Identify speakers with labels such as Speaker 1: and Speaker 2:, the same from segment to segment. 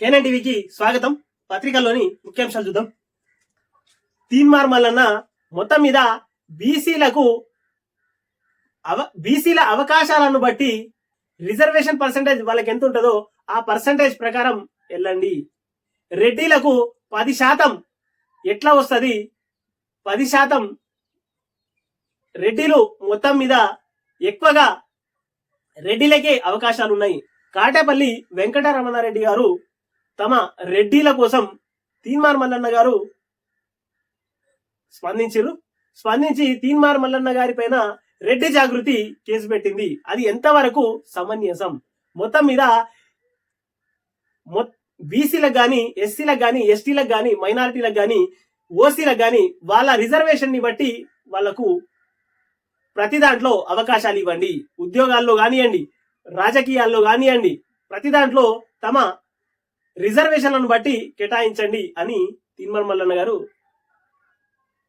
Speaker 1: Canaan టీవీకి స్వాగతం. పత్రికల్లోని ముఖ్యాంశాలు చూద్దాం. తీన్మార్ మల్లన్న మొత్తం మీద బీసీలకు అవ బీసీల అవకాశాలను బట్టి రిజర్వేషన్ పర్సంటేజ్ వాళ్ళకి ఎంత ఉంటుందో ఆ పర్సంటేజ్ ప్రకారం వెళ్ళండి. రెడ్డిలకు పది శాతం ఎట్లా వస్తుంది? పది శాతం రెడ్డిలు మొత్తం మీద ఎక్కువగా రెడ్డిలకే అవకాశాలు ఉన్నాయి కాటేపల్లి వెంకటరమణారెడ్డి గారు తమ రెడ్డిల కోసం తీన్మార్ మల్లన్న గారు స్పందించారు. స్పందించి తీన్మార్ మల్లన్న గారి పైన రెడ్డి జాగృతి కేసు పెట్టింది. అది ఎంతవరకు సమంజసం? మొత్తం మీద బీసీలకు గాని ఎస్సీలకు గాని ఎస్టీలకు గాని మైనారిటీలకు గాని ఓసీలకు గాని వాళ్ళ రిజర్వేషన్ని బట్టి వాళ్ళకు ప్రతి దాంట్లో అవకాశాలు ఇవ్వండి. ఉద్యోగాల్లో కానివ్వండి రాజకీయాల్లో కానివ్వండి ప్రతి దాంట్లో తమ రిజర్వేషన్లను బట్టి కేటాయించండి అని తీన్మర్ మల్లన్న గారు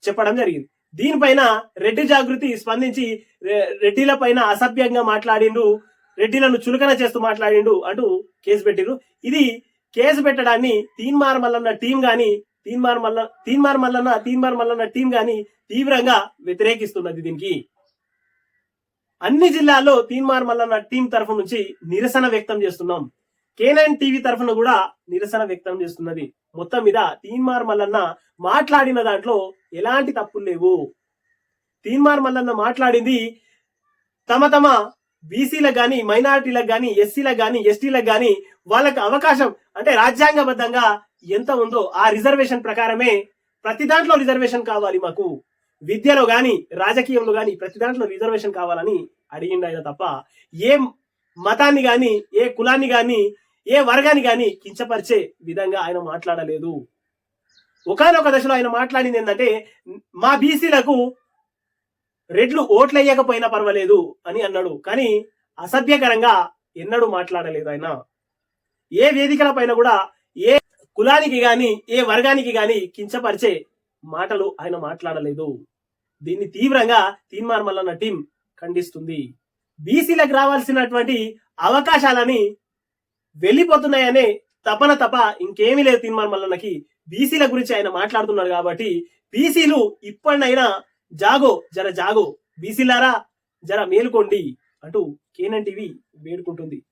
Speaker 1: చెప్పడం జరిగింది. దీనిపైన రెడ్డి జాగృతి స్పందించి రె- రెడ్డిల పైన అసభ్యంగా మాట్లాడిండు రెడ్డిలను చులకన చేస్తూ మాట్లాడిండు అంటూ కేసు పెట్టిరు ఇది కేసు పెట్టడాన్ని తీన్మార్ మల్లన్న టీం గాని తీన్మార్ మల్ల తీన్మార్ మల్లన్న తీన్మార్ మల్లన్న టీం గాని తీవ్రంగా వ్యతిరేకిస్తున్నది దీనికి. అన్ని జిల్లాల్లో తీన్మార్ మల్లన్న టీం తరఫు నుంచి నిరసన వ్యక్తం చేస్తున్నాం. కేనైన్ టీవీ తరఫున కూడా నిరసన వ్యక్తం చేస్తున్నది. మొత్తం మీద తీన్మార్ మల్లన్న మాట్లాడిన దాంట్లో ఎలాంటి తప్పులు లేవు. తీన్మార్ మల్లన్న మాట్లాడింది తమ తమ బీసీలకు కానీ మైనారిటీలకు కానీ ఎస్సీలకు కానీ ఎస్టీలకు కానీ వాళ్ళకి అవకాశం అంటే రాజ్యాంగబద్ధంగా ఎంత ఉందో ఆ రిజర్వేషన్ ప్రకారమే ప్రతి దాంట్లో రిజర్వేషన్ కావాలి మాకు. విద్యలో కానీ రాజకీయంలో కానీ ప్రతి దాంట్లో రిజర్వేషన్ కావాలని అడిగిండు ఆయన తప్ప ఏ మతాన్ని కానీ ఏ కులాన్ని కానీ ఏ వర్గాన్ని కానీ కించపరిచే విధంగా ఆయన మాట్లాడలేదు. ఒకనొక దశలో ఆయన మాట్లాడింది ఏంటంటే మా బీసీలకు రెడ్లు ఓట్లయ్యకపోయినా పర్వాలేదు అని అన్నాడు. కానీ అసభ్యకరంగా ఎన్నడూ మాట్లాడలేదు ఆయన. ఏ వేదికల పైన కూడా ఏ కులానికి గాని ఏ వర్గానికి గాని కించపరిచే మాటలు ఆయన మాట్లాడలేదు. దీన్ని తీవ్రంగా తీన్మార్ మల్లన్న టీం ఖండిస్తుంది. బీసీలకు రావాల్సినటువంటి అవకాశాలని వెళ్ళిపోతున్నాయనే తపన తప ఇంకేమీ లేదు తీన్మార్ మల్లన్నకి బీసీల గురించి ఆయన మాట్లాడుతున్నారు కాబట్టి బీసీలు ఇప్పటినైనా జాగో జర జాగో. బీసీలారా జర మేలుకోండి అంటూ కేనన్ టీవీ వేడుకుంటుంది.